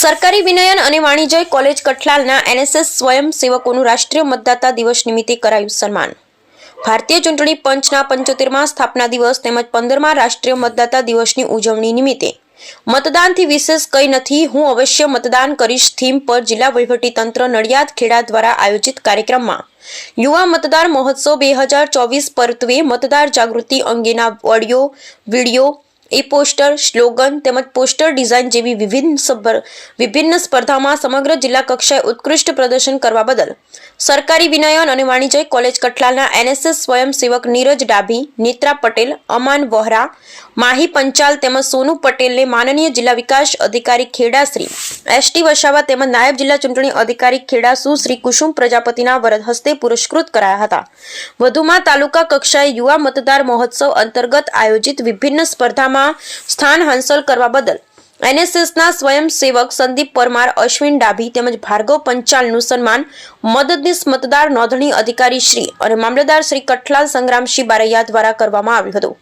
સરકારી વિનયન અને વાણિજ્ય કોલેજ કઠલાલના એનએસએસ સ્વયંસેવકોનું રાષ્ટ્રીય મતદાતા દિવસ નિમિત્તે કરાયું સન્માન. ભારતીય ચૂંટણી પંચના પંચોતેરમાં સ્થાપના દિવસ તેમજ પંદરમા રાષ્ટ્રીય મતદાતા દિવસની ઉજવણી નિમિત્તે. મતદાનથી વિશેષ કંઈ નથી, હું અવશ્ય મતદાન કરીશ થીમ પર જિલ્લા વહીવટીતંત્ર નડિયાદ ખેડા દ્વારા આયોજિત કાર્યક્રમમાં. યુવા મતદાર મહોત્સવ બે હજાર ચોવીસ પરત્વે મતદાર જાગૃતિ અંગેના ઓડિયો, વીડિયો એ પોસ્ટર, સ્લોગન તેમજ પોસ્ટર ડિઝાઇન જેવી વિભિન્ન વિભિન્ન સ્પર્ધામાં સમગ્ર જિલ્લા કક્ષાએ ઉત્કૃષ્ટ પ્રદર્શન કરવા બદલ. સરકારી વિનયન અને વાણિજ્ય કોલેજ કઠલાલના એનએસએસ સ્વયંસેવક નીરજ ડાભી, નેત્રા પટેલ, અમાન વોહરા, માહી પંચાલ તેમજ સોનુ પટેલને માનનીય જિલ્લા વિકાસ અધિકારી ખેડા શ્રી એસટી વસાવા તેમજ નાયબ જિલ્લા ચૂંટણી અધિકારી ખેડા સુશ્રી કુસુમ પ્રજાપતિના વરદ હસ્તે પુરસ્કૃત કરાયા હતા. વધુમાં તાલુકા કક્ષાએ યુવા મતદાર મહોત્સવ અંતર્ગત આયોજિત વિભિન્ન સ્પર્ધામાં સ્થાન હાંસલ કરવા બદલ એનએસએસના સ્વયંસેવક સંદીપ પરમાર, અશ્વિન ડાભી તેમજ ભાર્ગવ પંચાલનું સન્માન મદદનીશ મતદાર નોંધણી અધિકારી શ્રી અને મામલતદાર શ્રી કઠલાલ સંગ્રામસિંહ બારૈયા દ્વારા કરવામાં આવ્યું હતું.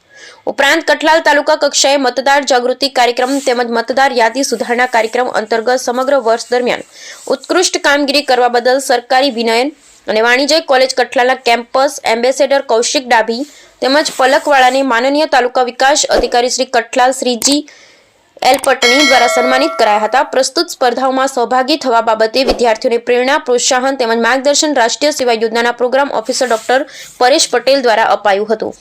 ઉપરાંત કઠલાલ તાલુકા કક્ષાએ મતદાર જાગૃતિ કાર્યક્રમ તેમજ મતદાર યાદી સુધારણા કાર્યક્રમ અંતર્ગત સમગ્ર વર્ષ દરમિયાન ઉત્કૃષ્ટ કામગીરી કરવા બદલ સરકારી વિનયન અને વાણિજ્ય કોલેજ કઠલાના કેમ્પસ એમ્બેસેડર કૌશિક ડાભી તેમજ પલકવાળાને માનનીય તાલુકા વિકાસ અધિકારી શ્રી કઠલાલ શ્રીજી એલ પટણી દ્વારા સન્માનિત કરાયા હતા. પ્રસ્તુત સ્પર્ધાઓમાં સહભાગી થવા બાબતે વિદ્યાર્થીઓને પ્રેરણા, પ્રોત્સાહન તેમજ માર્ગદર્શન રાષ્ટ્રીય સેવા યોજનાના programme officer doctor Paresh Patel દ્વારા અપાયું હતું.